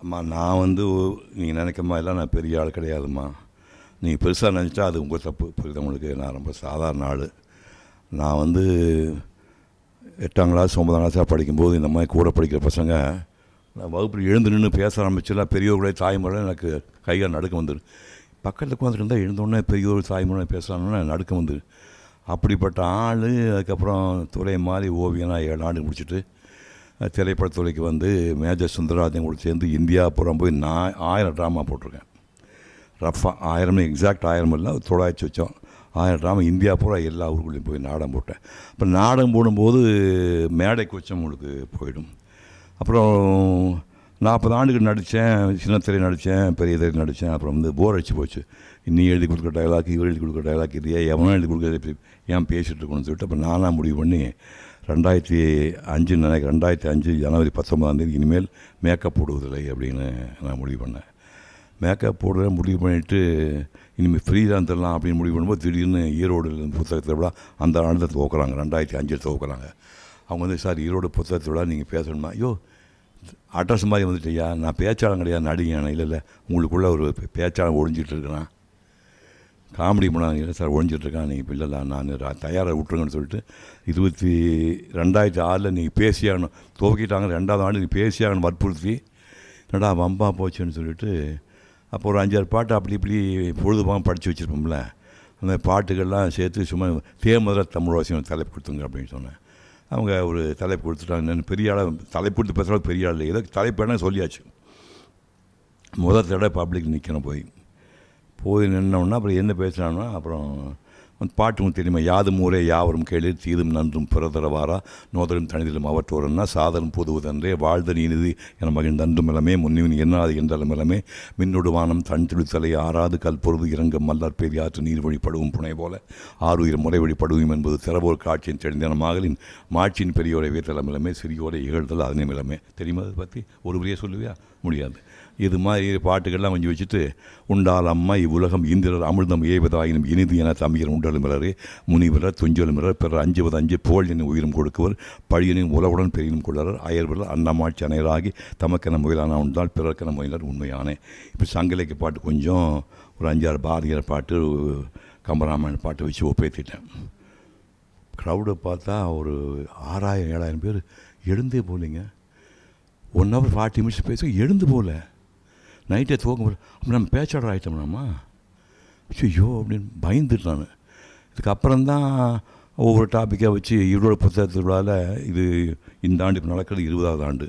அம்மா நான் வந்து நீங்கள் நினைக்கிற மாதிரிலாம் நான் பெரிய ஆள் கிடையாதும்மா. நீங்கள் பெருசாக நினச்சா அது உங்கள் தப்பு. புரியுது உங்களுக்கு? நான் ரொம்ப சாதாரண ஆள். நான் வந்து எட்டாம் கிளாஸ் ஒன்பதாம் கிளாஸாக படிக்கும்போது இந்த மாதிரி கூட படிக்கிற பசங்க நான் வகுப்பில் எழுந்து நின்று பேச ஆரம்பிச்சுலாம் பெரியவர்களே தாய்மொழி எனக்கு கைகள் நடுக்க வந்துடு பக்கத்தில் உட்காந்துருந்தா எழுந்தோடனே பெரியவர் தாய்மொழி பேசலாம்னா நடுக்க வந்துடு அப்படிப்பட்ட ஆள் அதுக்கப்புறம் துறை மாதிரி ஓவியனாக ஏழு ஆண்டு முடிச்சுட்டு திரைப்படத்துறைக்கு வந்து மேஜர் சுந்தரராஜன் கூட சேர்ந்து இந்தியா புறம் போய் நான் ஆயிரம் ட்ராமா போட்டிருக்கேன். ரஃபாக ஆயிரம் எக்ஸாக்ட் ஆயிரம் இல்லை தொள்ளாயிரத்தி வச்சோம் ஆயிரம் ட்ராமா இந்தியா பூரா எல்லா ஊருக்குள்ளேயும் போய் நாடகம் போட்டேன். இப்போ நாடகம் போடும்போது மேடை கொச்சம் உங்களுக்கு போயிடும். அப்புறம் நாற்பது ஆண்டுகள் நடித்தேன் சின்ன திரை நடித்தேன் பெரிய திரை நடித்தேன் அப்புறம் வந்து போர் அடிச்சு போச்சு. நீ எழுதி கொடுக்குற டைலாக் இவர் எழுதி கொடுக்குற டைலாக் இல்லையா எவனும் எழுதி கொடுக்குறது ஏன் பேசிகிட்டு இருக்கணும்னு சொல்லிட்டு அப்புறம் நானாக முடிவு பண்ணி ரெண்டாயிரத்தி அஞ்சு நினைக்க ரெண்டாயிரத்தி அஞ்சு ஜனவரி பத்தொன்பதாம் தேதி இனிமேல் மேக்கப் போடுவதில்லை அப்படின்னு நான் முடிவு பண்ணேன். மேக்கப் போடுற முடிவு பண்ணிவிட்டு இனிமேல் ஃப்ரீ தான் தரலாம் அப்படின்னு முடிவு பண்ணும்போது திடீர்னு ஈரோடு புத்தகத்தை விட அந்த ஆண்டு துவக்கிறாங்க ரெண்டாயிரத்தி அஞ்சில் துவக்கிறாங்க அவங்க வந்து சார் ஈரோடு புத்தகத்தை விட நீங்கள் பேசணுமா? ஐயோ அட்ரஸ் மாதிரி வந்துட்டியா நான் பேச்சாளம் கிடையாது நடிகை இல்லை இல்லை. உங்களுக்குள்ளே ஒரு பேச்சாளம் ஒழிஞ்சிட்டு இருக்கிறேன் காமெடி பண்ணாங்க இல்லை சார் ஒழிஞ்சிட்டு இருக்கான் நீங்கள் இல்லை நான் தயாராக விட்ருங்கன்னு சொல்லிட்டு இருபத்தி ரெண்டாயிரத்தி ஆறில் நீங்கள் பேசியாகணும். துவக்கிட்டாங்க ரெண்டாவது ஆண்டு நீ பேசியாகணும் வற்புறுத்தி. என்னடா வம்பா போச்சுன்னு சொல்லிட்டு அப்போ ஒரு அஞ்சாறு பாட்டு அப்படி இப்படி பொழுதுபாக படித்து வச்சுருப்போம்ல. அந்த பாட்டுகள்லாம் சேர்த்து சும்மா தேமதுர தமிழ்வாசியம் தலைப்பு கொடுத்துங்க அப்படின்னு சொன்னேன். அவங்க ஒரு தலைப்பு கொடுத்துட்டாங்க. பெரிய ஆளாக தலைப்பு கொடுத்து பேசுகிறவங்க பெரிய ஆள் இல்லை. ஏதோ தலைப்பு வேணால் சொல்லியாச்சு. முதல் தடவை பப்ளிக் நிற்கணும் போய். போய் நின்னோன்னா அப்புறம் என்ன பேசுனான்னா அப்புறம் வந்து பாட்டு தெரியுமா? யாதும் ஊரே யாவரும் கேளிர் தீதும் நன்றும் பிறதரவாரா? நோதலும் தனிதிலும் அவற்றோரன்னா சாதலும் புதுவதன்றே வாழ்தல் இனிது என மகிழ்ந்த அன்றும் இளமே முன்னிவின் என்னாது என்றாலும் இளமே மின்னொடுவானம் தன் துளித்தலை ஆறாது கல்பொருது இறங்கும் மல்லர் பெரியாற்று நீர் வழிபடுவும் புனை போல. ஆறுயிர் முறை வழிபடுவோம் என்பது திறவோர் காட்சியின் தெளிந்தன மகளின் மாட்சியின் பெரியோரை வீத்தலம் இளமே சிறியோரை இகழ்தல் அதனை இளமே தெரியுமா அதை பற்றி ஒரு வரியே சொல்லுவியா? முடியாது. இது மாதிரி பாட்டுகள்லாம் கொஞ்சம் வச்சுட்டு உண்டால் அம்மா இவ்வுலகம் இந்திரர் அமிர்தம் ஏவதாயினும் இனிது என தமிழர் உண்டலும் மிளரே முனிவரர் துஞ்சலும் மிளர் பிறர் அஞ்சுவது அஞ்சு புகழ் என உயிரும் கொடுக்குவர் பழியனின் உலவுடன் பெரியனும் கொள்ளறர் அயர்வர்கள் அன்னமாட்சி அனையராகி தமக்கென முயலான உண்டால் பிறர்க்கென முயலர் உண்மையானே. இப்போ சங்கலைக்கு பாட்டு கொஞ்சம் ஒரு அஞ்சாறு பாரதியார் பாட்டு கம்பராமாயண பாட்டு வச்சு ஒப்பேற்றிட்டேன் க்ரௌடை பார்த்தா ஒரு ஆறாயிரம் ஏழாயிரம் பேர் எழுந்தே போலிங்க ஒன் ஹவர் ஃபார்ட்டி மினிட்ஸ் பேச எழுந்து போகல நைட்டே தூக்கம் போல. அப்போ நம்ம பேச்சாளர் ஆகிட்டோம்னாமா ஐயோ அப்படின்னு பயந்துட்டு நான். இதுக்கப்புறம் தான் ஒவ்வொரு டாப்பிக்காக வச்சு ஈரோடு புத்தக திருவிழாவில் இது இந்த ஆண்டு இப்போ நடக்கிறது இருபதாவது ஆண்டு.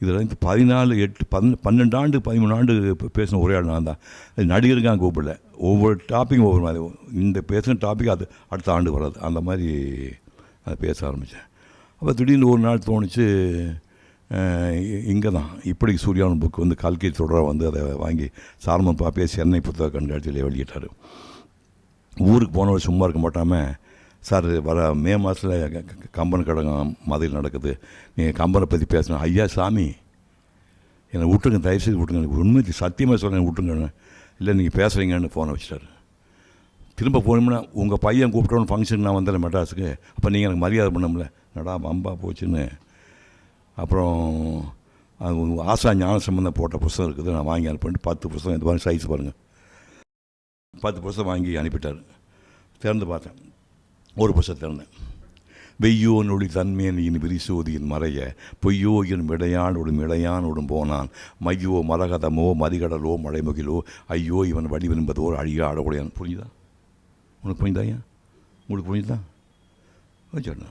இதில் வந்து பதினாலு எட்டு பன் பன்னெண்டு ஆண்டு பதிமூணு ஆண்டு பேசின ஒரே ஆள் நான் தான் அது நடிகருக்கு கூப்பிடல. ஒவ்வொரு டாப்பிக்கும் ஒவ்வொரு மாதிரி. இந்த பேசின டாபிக் அது அடுத்த ஆண்டு வராது அந்த மாதிரி அதை பேச ஆரம்பித்தேன் அப்போ திடீர்னு ஒரு நாள் தோணுச்சு இங்கே தான். இப்படி சூர்யாவின் புக் வந்து கல்கி தொடராக வந்து அதை வாங்கி சாரமன் பாப்பே சென்னை புத்தக கண்காட்சியில் வெளியிட்டார். ஊருக்கு போனவர் சும்மா இருக்க மாட்டாமல் சார் வர மே மாதத்தில் கம்பன் கடகம் மதுரையில் நடக்குது. நீங்கள் கம்பனை பற்றி பேசணும் ஐயா சாமி என்னை விட்டுருங்க தயவுசெய்து விட்டுருங்க. எனக்கு உண்மை சத்தியமாக சொல்கிறேன் விட்டுருங்க. இல்லை நீங்கள் பேசுகிறீங்கன்னு ஃபோனை வச்சுட்டாரு. திரும்ப போனோம்னா உங்கள் பையன் கூப்பிட்டோன்னு ஃபங்க்ஷன் நான் வந்தேன் மெட்ராஸுக்கு. அப்போ நீங்கள் எனக்கு மரியாதை பண்ணமுல நடா வம்பா போச்சுன்னு. அப்புறம் அது ஆசா ஞான சம்பந்தம் போட்ட புஸ்தகம் இருக்குது நான் வாங்கி அனுப்பிட்டு பத்து புஸ்தகம் இந்த மாதிரி சைஸ் பாருங்கள் பத்து புஸ்தகம் வாங்கி அனுப்பிட்டார். திறந்து பார்த்தேன். ஒரு புஸ்தகம் திறந்தேன். வெய்யோ நொழி தன்மேனியின் விரிசோதியின் மறைய பொய்யோ என் விடையானோடும் இடையானோடும் போனான். மையோ மரகதமோ மதிகடலோ மழைமுகிலோ ஐயோ இவன் வடிவென்பதோ அழியா அடவுடையான் புரிஞ்சுதா? உனக்கு புரியுதா ஐயா? உங்களுக்கு புரிஞ்சுதா? சொன்னா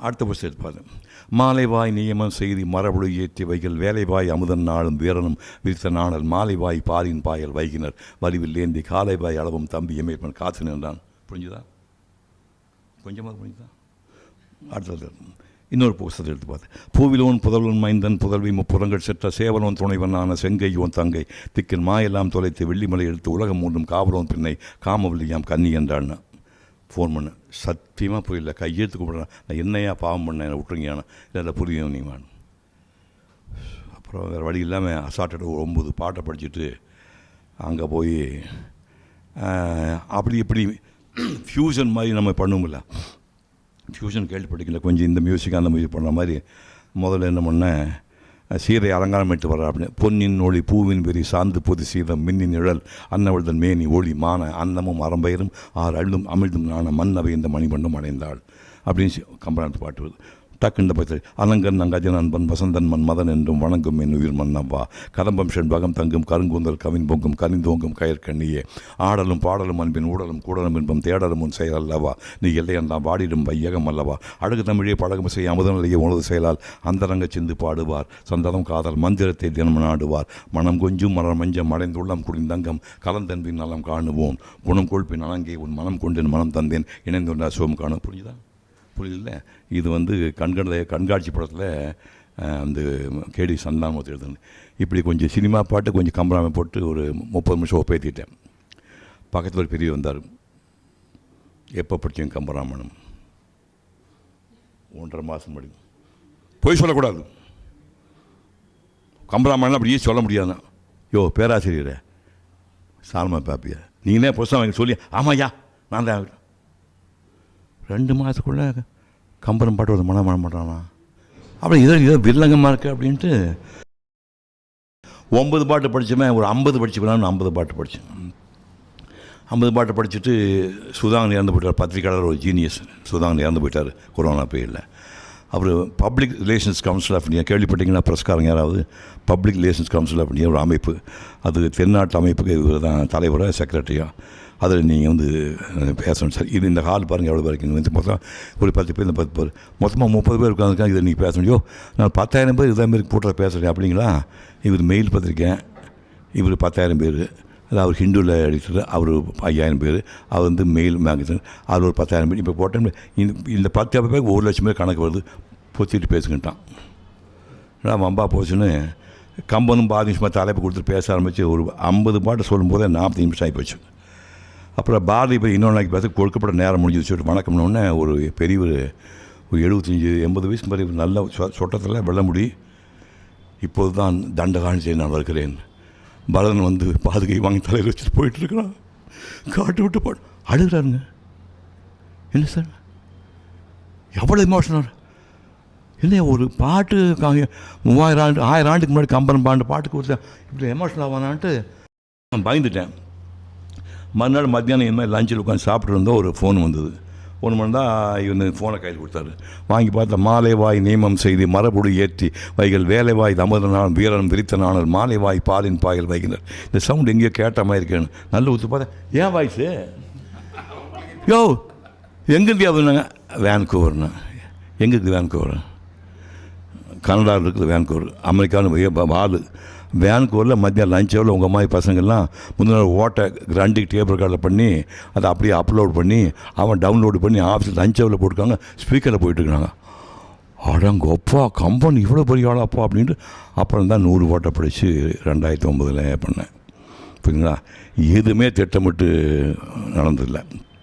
அடுத்த புஸ்தகம் எடுப்பார் மாலைவாய் நியமம் செய்தி மரபுழு ஏற்றி வைகள் வேலைவாய் அமுதன் நாளும் வீரனும் விரித்த நாணல் மாலைவாய் பாரின் பாயல் வைகினர். வலிவில் ஏந்தி காலைவாய் அளவும் தம்பி எமேற்பன் காத்து நின்றான். புரிஞ்சுதா? கொஞ்சமாக புரிஞ்சுதா? அடுத்தது இன்னொரு புஸ்தத்தை எடுத்து பார்த்தேன் பூவிலோன் புதல்வன் மைந்தன் புதல்வி முப்புறங்கள் செற்ற சேவலோன் துணைவனான செங்கையோன் தங்கை திக்கின் மாயெல்லாம் தொலைத்து வெள்ளிமலை எடுத்து உலகம் மூன்றும் காவலோன் பின்னை காமவல்லியாம் கன்னி என்றான் ஃபோன் பண்ணேன் சத்தியமாக புரியல. கையெழுத்து கும்பிட்றேன் நான் என்னையா பாவம் பண்ணேன்? என்ன விட்டுருங்கயானே இல்லை இல்லை புரியும் நீங்கள் வேணும் அப்புறம் வேறு வழி இல்லாமல் அசாட்டட் ஒரு ஒம்பது பாட்டை படிச்சுட்டு அங்கே போய் அப்படி இப்படி ஃப்யூஷன் மாதிரி நம்ம பண்ணுவோம்ல ஃப்யூஷன் கேள்விப்பட்டிக்கல கொஞ்சம் இந்த மியூசிக் அந்த மியூசிக் பண்ண மாதிரி முதல்ல என்ன பண்ணேன்? சீரை அலங்காரம் வர்றார் அப்படின்னு பொன்னின் ஒளி பூவின் பெரி சார்ந்து பொதி சீதம் மின்னின் நிழல் அன்னவள்தன் மேனி ஒளி மான அன்னமும் அறம்பயிரும் ஆறு அழுதும் அமிழ்தும் நாண மன்னவை இந்த மணிமண்டும் அடைந்தாள். அப்படின்னு கம்பராட்டு பாட்டு வருது. டக்குன்னு இந்த அலங்கன் நங்கஜன் அன்பன் வசந்தன் மன் மதன் என்றும் வணங்கும் என் உயிர் மன்னவா கதம்பம் செண்பகம் தங்கும் கருங்கூந்தல் கவின் பொங்கும் கனிந்தோங்கும் கயற்கண்ணியே ஆடலும் பாடலும் அன்பின் ஊடலும் கூடலும் இன்பம் தேடலும் உன் செயல் அல்லவா. நீ எல்லையெல்லாம் வாடிடும் வையகம் அல்லவா. அழகு தமிழே பழகும் செய்ய அமுதநிலையை உனது செயலால் அந்தரங்க சிந்து பாடுவார். சந்தனம் காதல் மந்திரத்தை தினம் நாடுவார். மனம் கொஞ்சும் மலர் மஞ்சம் அடைந்துள்ளம் குடிந்தங்கம் கலந்தன்பின் நலம் காணுவோம். குணம் கொள்பின் அலங்கே உன் மனம் கொண்டேன் மனம் தந்தேன். இணைந்துள்ள அசுவம் காணும் புரிஞ்சுதான் புரியுதுல்ல இது வந்து கண்கட கண்காட்சி படத்தில் அந்த கேடி சந்தானமூர்த்தி எழுதுனது. இப்படி கொஞ்சம் சினிமா பாட்டு கொஞ்சம் கம்பராமை போட்டு ஒரு முப்பது நிமிஷம் ஒப்பேற்றிட்டேன் பக்கத்தில் ஒரு பெரிய வந்தார். எப்போ படித்தேன் கம்பராமணம் ஒன்றரை மாதம் படி. பொய் சொல்லக்கூடாது. கம்பராமாயணம் அப்படியே சொல்ல முடியாது யோ பேராசிரியரே. சாலமா பாப்பியா. நீங்களே புதுசாக வாங்கி சொல்லி ஆமாய்யா நான் தான் ரெண்டு மாதத்துக்குள்ளே கம்பரம் பாட்டு ஒரு மனம் பண்ண மாட்டானா அப்புறம் இதோ இதோ வில்லங்கமாக இருக்குது அப்படின்ட்டு ஒன்பது பாட்டு படித்தவன் ஒரு ஐம்பது படிச்சுக்கலாம்னு ஐம்பது பாட்டு படித்தேன் ஐம்பது பாட்டு படிச்சுட்டு சுதாங்கன் இறந்து போயிட்டார். பத்திரிக்கையாளர் ஒரு ஜீனியஸ் சுதாங்கன் இறந்து போயிட்டார். கொரோனா பீரியடில் அவர் public relations council of India கேள்விப்பட்டீங்கன்னா பிரஸ்காரங்க யாராவது? Public relations council of India ஒரு அமைப்பு. அது தென்னாட்டு அமைப்புக்கு இவர் தான் தலைவராக செக்ரட்டரியாக அதில் நீங்கள் வந்து பேசணும். சார் இது இந்த ஹால் பாருங்கள் எவ்வளோ பேருக்கு வந்து மொத்தம் ஒரு பத்து பேர் இந்த பத்து பேர். மொத்தமாக முப்பது பேர் உட்காந்துருக்காங்க இதை நீங்கள் பேசணும். யோ நான் பத்தாயிரம் பேர் இதே மாதிரி கூட்டத்தில் பேசுகிறேன் அப்படிங்களா? இவர் மெயில் பார்த்துருக்கேன் இவர் பத்தாயிரம் பேர். அது அவர் ஹிந்துவில் எடுத்துட்டு அவர் ஐயாயிரம் பேர். அவர் வந்து மெயில் மேகசின் அவர் ஒரு பத்தாயிரம் பேர். இப்போ போட்டேன் இந்த இந்த பத்து பேருக்கு ஒரு லட்சம் பேர் கணக்கு வருது. பொத்திட்டு பேசுகிட்டான் நான் வம்பா போச்சுன்னு கம்பனும் பாதி நிமிஷமாக தலைப்பு கொடுத்துட்டு பேச ஆரம்பித்து ஒரு ஐம்பது பாட்டு சொல்லும்போதே நாற்பது நிமிஷம் ஆகி போச்சு அப்புறம் பாரதி போய் இன்னொன்று பேச கொடுக்கப்பட்ட நேரம் முடிஞ்சு சொல்லிட்டு வணக்கம்னோடனே ஒரு பெரிய ஒரு ஒரு எழுபத்தஞ்சி எண்பது வயசு மாதிரி ஒரு நல்ல சொ- சொட்டத்தில் வெள்ள முடி இப்போது தான் தண்டகாணி செய்ய நான் வருகிறேன் பலன் வந்து பாதுகை வாங்கி தலையில் வச்சுட்டு போயிட்டு இருக்கிறான். காட்டு விட்டு பாடு அழுகிறாருங்க என்ன சார்? எவ்வளோ எமோஷனல் இல்லை ஒரு பாட்டு கா- மூவாயிரம் ஆண்டு ஆயிரம் ஆண்டுக்கு முன்னாடி கம்பன் பாண்டு பாட்டுக்கு ஒருத்தன் இப்படி எமோஷனல் ஆவானான்ட்டு நான் பயந்துட்டேன். மறுநாள் மத்தியானம் மாதிரி லஞ்சில் உட்காந்து சாப்பிட்ருந்தோம் ஒரு ஃபோன் வந்தது. ஒன்று மணி தான் இவன் ஃபோனை கையில் கொடுத்தாரு. வாங்கி பார்த்தா மாலைவாய் நியமம் செய்து மரபுடு ஏற்றி வைகள் வேலைவாய் தமதனான் வீரன் விரித்த நாணல் மாலைவாய் பாலின் பாயல் வைகினர் இந்த சவுண்ட் எங்கேயோ கேட்ட மாதிரி இருக்கேன்னு நல்ல ஊற்று பார்த்தா ஏன் வாய்ஸு? யோ எங்கேருந்து அப்படின்னாங்க வேன்கூவர்னு எங்கே இருக்குது வேன்கூவர் கனடாவில் இருக்குது வேன்கூவர் அமெரிக்காவில் வால். வேன்கூரில் மத்தியம் லஞ்ச் ஹவரில் உங்கள் மாதிரி பசங்கள்லாம் முந்தின நாள் ஓட்டை கிராண்டிக் டேபிள் கார்டில் பண்ணி அதை அப்படியே அப்லோட் பண்ணி அவன் டவுன்லோடு பண்ணி ஆஃபீஸில் லஞ்ச் ஹவரில் போட்டுருக்காங்க ஸ்பீக்கரில் போயிட்டுருக்காங்க அடங்கப்பா கம்பெனி இவ்வளோ பெரிய ஆளாப்பா அப்படின்ட்டு அப்புறம் தான் நூறு ஓட்டை படித்து ரெண்டாயிரத்தி ஒம்பதில் பண்ணேன். புரியுங்களா எதுவுமே திட்டமிட்டு நடந்ததில்லை.